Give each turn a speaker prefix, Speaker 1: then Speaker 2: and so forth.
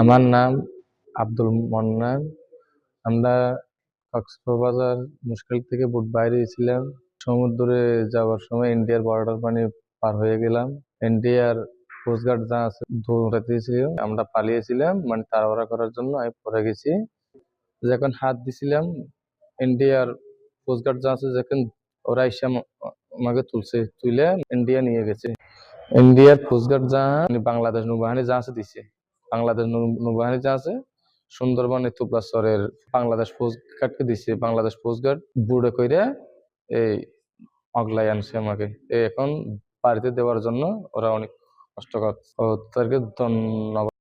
Speaker 1: আমার নাম আব্দুল মন্নান আমরা কক্সবাজার মুশকিল থেকে বুট বাইরে ছিলাম সমুদ্রে যাওয়ার সময় ইন্ডিয়ার বর্ডার পানি পার হয়ে গেলাম। ইন্ডিয়ার কোস্টগার্ড যা আছে দৌড়াতে আমরা পালিয়েছিলাম মানে তাড়াহুড়া করার জন্য আমি পড়ে গেছি। যখন হাত দিছিলাম, ইন্ডিয়ার কোস্টগার্ড যা আছে, যখন ওরা এসে আম- আমাকে তুলছে তুলে ইন্ডিয়া নিয়ে গেছে। ইন্ডিয়ার কোস্টগার্ড যা মানে বাংলাদেশ নৌবাহিনী যা আছে, দিছে। বাংলাদেশ নৌবাহিনী যা আছে, সুন্দরবনে তুপলাচরের বাংলাদেশ কোস্টগার্ডকে দিছে, বাংলাদেশ কোস্টগার্ড বুড়ে কইরা এই অগলাই আনছে আমাকে। এখন বাড়িতে দেওয়ার জন্য ওরা অনেক কষ্টকর করছে। তাদেরকে ধন্যবাদ।